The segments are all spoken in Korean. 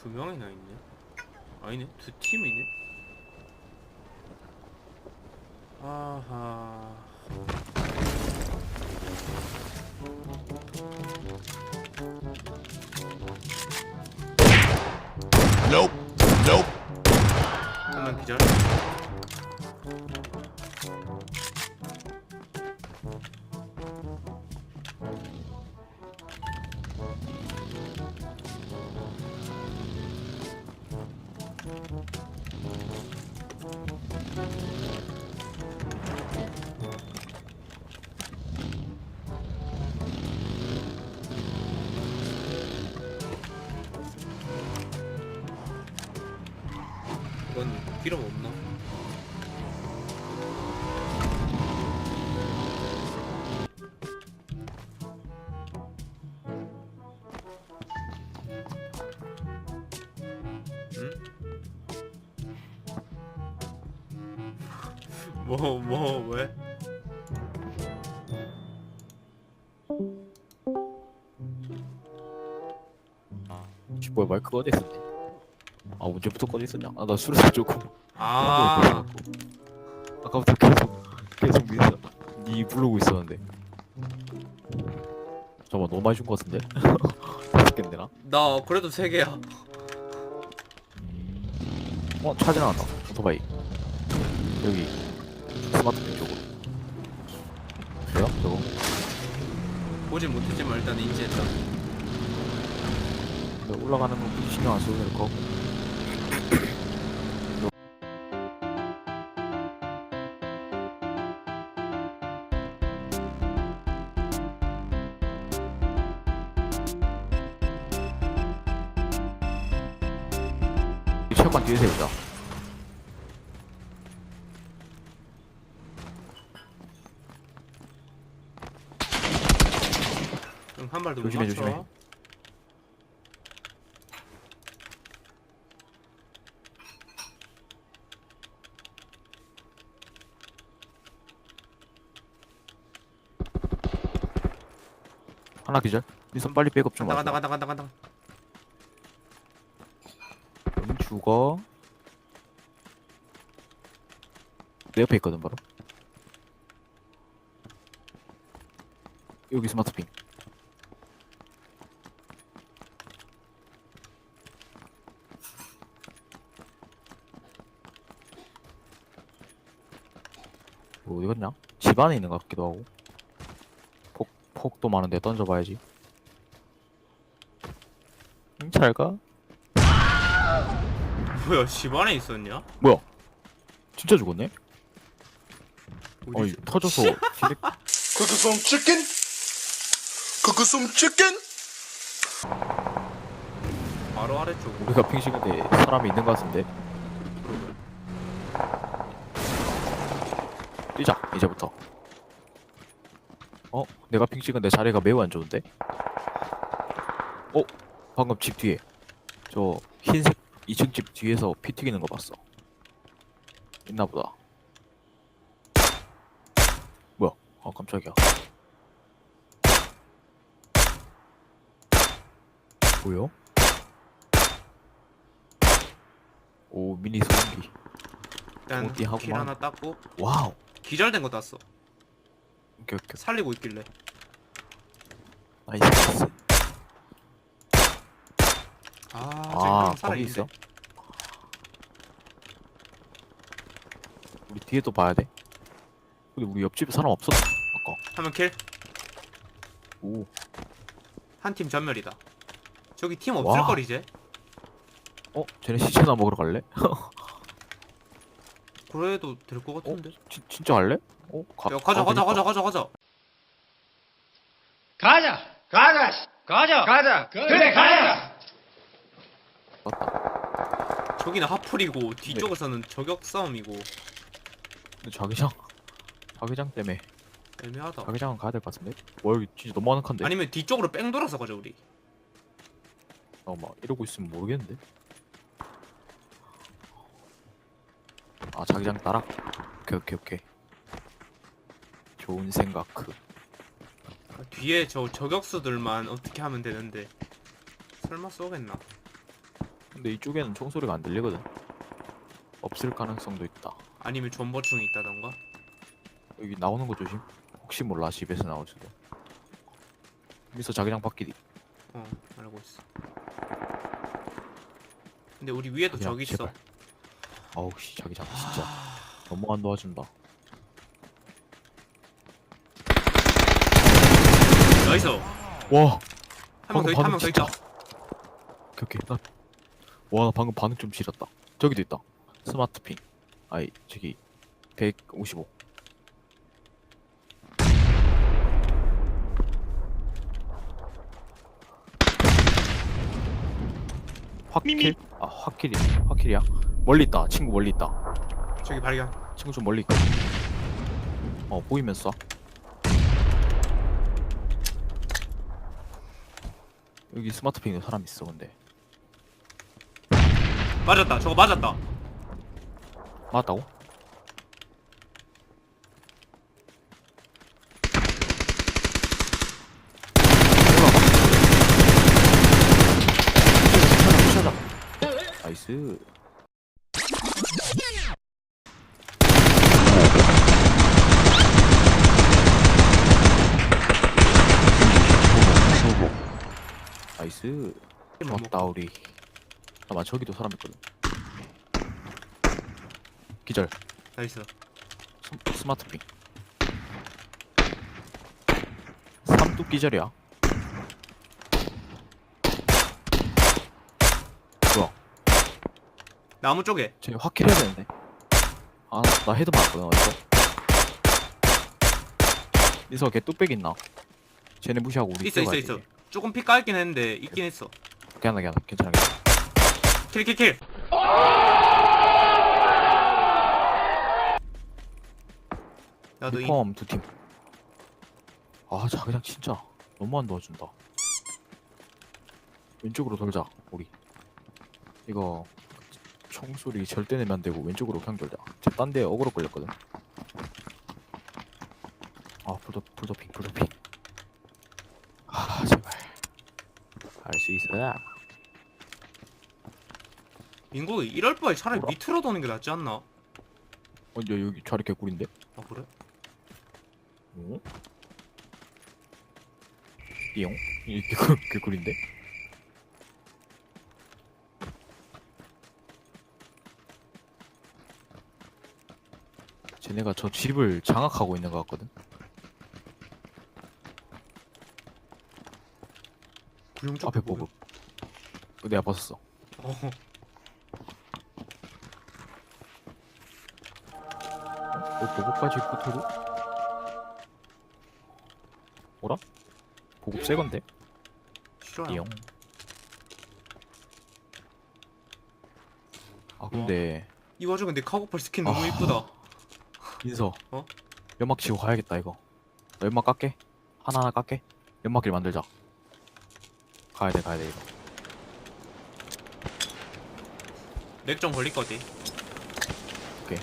두 명이나 있네. 아니네, 두 팀이네. 아하. Nope. Nope. 한명 기절. 필요 없나? 응? 뭐, 뭐, 왜? 씨, 뭐야 마이크가 어디 있었지? 아 언제부터 꺼져 있었냐? 아 나 술에서 조금 아, 아까부터 계속 계속 미서 니 부르고 있었는데 잠깐만 너무 많이 준 거 같은데? 개인데 나? 나 그래도 세 개야. 어? 차 지나간다 오토바이 여기 스마트폰 쪽으로 뭐야? 저거? 보진 못했지만 일단 인지했다. 근데 올라가는 거 굳이 신경 안 써도 될 거. 이 그럼 한 발더 조심해, 맞춰. 조심해. 하나 기절. 니손 빨리 백업 좀 간다 와줘. 간다 간다 간다 간다. 응, 죽어. 내 옆에 있거든 바로. 여기 스마트핑. 어디 갔냐? 집 안에 있는 것 같기도 하고. 폭 폭도 많은데 던져봐야지. 응, 잘 가. 뭐야 집 안에 있었냐? 뭐야? 진짜 죽었네? 어이? 터져서 딜렉 Cook some chicken. Cook us some chicken. 바로 아래쪽. 우리가 핑식인데 사람이 있는 것 같은데 뛰자 이제부터 어? 내가 핑식인데 자리가 매우 안 좋은데? 어? 방금 집 뒤에 저 흰색 2층 집 뒤에서 피 튀기는 거 봤어 있나보다 뭐야 아 깜짝이야 뭐요? 오 미니 소음기 일단 어디 하고만. 킬 하나 땄고 와우 기절된 거 땄어. 오케이 오케이 살리고 있길래. 나이스 아, 아 살아 거기 있어. 있어? 우리 뒤에 또 봐야 돼 근데 우리 옆집에 사람 없었어 아까 한명 킬. 오 한 팀 전멸이다. 저기 팀 없을 와. 걸 이제. 어? 쟤네 시체나 먹으러 갈래? 그래도 될 것 같은데. 진, 진짜 갈래? 어? 가, 야 가자 가자 가자 가자 가자. 가자! 가자! 씨. 가자! 가자! 그래, 가자! 맞다 저기는 하풀이고 뒤쪽에서는 저격 싸움이고 근데 자기장 자기장 때문에 애매하다. 자기장은 가야 될 것 같은데? 와 여기 진짜 너무 아늑한데? 아니면 뒤쪽으로 뺑 돌아서 가자 우리. 어, 막 이러고 있으면 모르겠는데? 아 자기장 따라? 오케이 오케이 오케이 좋은 생각 그 아, 뒤에 저 저격수들만 어떻게 하면 되는데 설마 쏘겠나? 근데 이쪽에는 총소리가 안 들리거든. 없을 가능성도 있다. 아니면 존버충이 있다던가 여기 나오는 거 조심. 혹시 몰라 집에서 나올 수도. 여기서 자기장 바뀌디. 어 알고 있어 근데 우리 위에도 자기장, 저기 있어 제발. 아우 씨 자기장 진짜 너무 안 도와준다. 나이스 와. 한 명 더 방금 있다 한 명 더 반응 있다 오케이 오케이 나. 와, 나 방금 반응 좀 지렸다. 저기도 있다. 스마트 핑. 아이, 저기 155. 확킬? 아, 확킬이. 확킬이야? 멀리 있다. 친구 멀리 있다. 저기 발견 친구 좀 멀리 있거든. 어, 보이면 쏴. 여기 스마트 핑에 사람 있어, 근데. 맞았다 저거 맞았다 맞다고? 나이스 나이스. 좋았다 우리. 아마 저기도 사람 있거든. 기절. 나이스. 스, 스마트핑. 삼뚝 기절이야. 뭐야? 나무 쪽에. 쟤 확 킬해야 되는데. 아 나 헤드 맞거든 어디서? 민서 걔 뚝배기 있나? 쟤네 무시하고 우리 있어 있어 있어. 돼. 조금 피 깔긴 했는데 있긴 했어. 괜찮아 괜찮아 괜찮아 괜찮아. 킬킬킬. 나도 이 포함 두팀아 자그냥 진짜 너무 안 도와준다. 왼쪽으로 돌자 우리. 이거 총소리 절대 내면 안 되고 왼쪽으로 그냥 돌자. 쟤 딴 데 어그로 걸렸거든. 아 불도 불도핑 불도핑 아 제발 할 수 있어 민국이 이럴 바에 차라리 뭐라? 밑으로 도는 게 낫지 않나? 어 야, 여기 자리 개꿀인데 아 그래? 오 띠용 이 개꿀 개꿀인데 쟤네가 저 집을 장악하고 있는 것 같거든 구룡 쪽 앞에 보급. 어, 내가 벗었어. 어. 어, 보급까지 붙어도 뭐라? 보급 새 건데? 싫어요 아 근데 이 와중에 내 카고팔 스킨 너무 아. 이쁘다. 민서. 어? 연막 치고 가야겠다 이거. 나 연막 깎게. 하나하나 깎게. 연막길 만들자 가야 돼 가야 돼 이거. 맥좀 걸릴 거지? 오케이.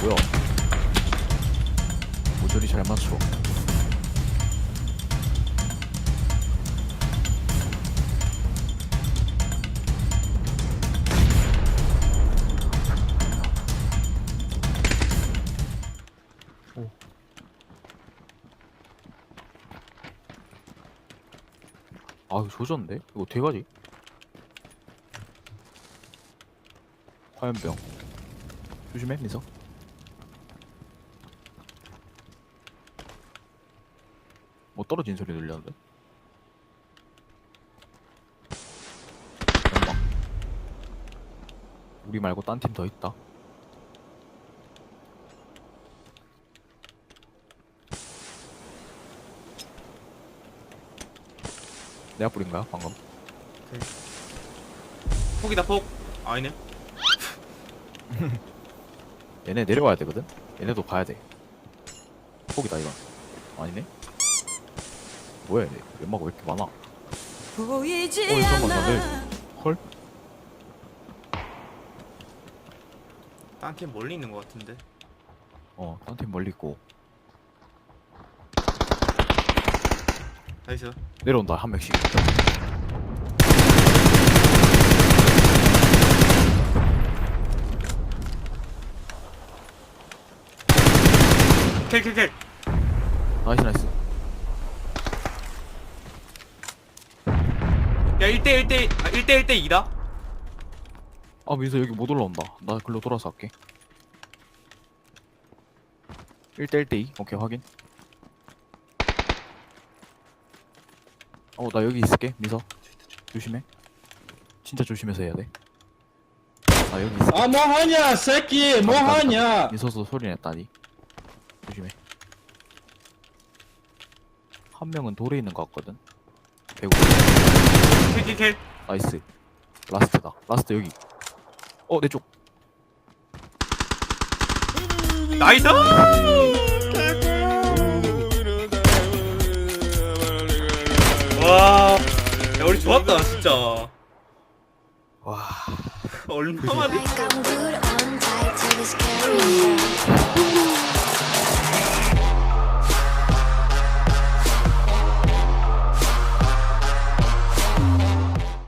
뭐야? 모조리 잘 맞춰 아 이거 조졌는데? 이거 어떻게 가지? 화염병 조심해 민서 뭐 떨어진 소리 들렸는데? 우리 말고 딴 팀 더 있다 내가 뿌린 거야 방금? 폭이다 폭. 아니네. 얘네 내려와야 되거든? 얘네도 가야 돼. 폭이다 이건. 아니네? 뭐야 얘네? 연막 왜 이렇게 많아? 보이지 어, 잠깐만, 나 않아. 헐? 딴팀 멀리 있는 것 같은데. 어, 딴팀 멀리 있고 나이스. 내려온다 한 명씩. 킬킬킬 나이스 나이스. 야 1대 1대 아 1대 1대 2다? 아 민서 여기 못 올라온다. 나 글로 돌아서 할게. 1대 1대 2 오케이 확인 어 나 여기 있을게 민서. 조심해. 진짜 조심해서 해야 돼나 여기 있을게. 아 뭐하냐 새끼. 뭐하냐. 민서도 소리 냈다니. 조심해. 한 명은 돌에 있는 것 같거든. 150 킬킬킬. 나이스. 라스트다. 라스트 여기. 어 내쪽. 나이스 좋았다 진짜. 와. 얼마만에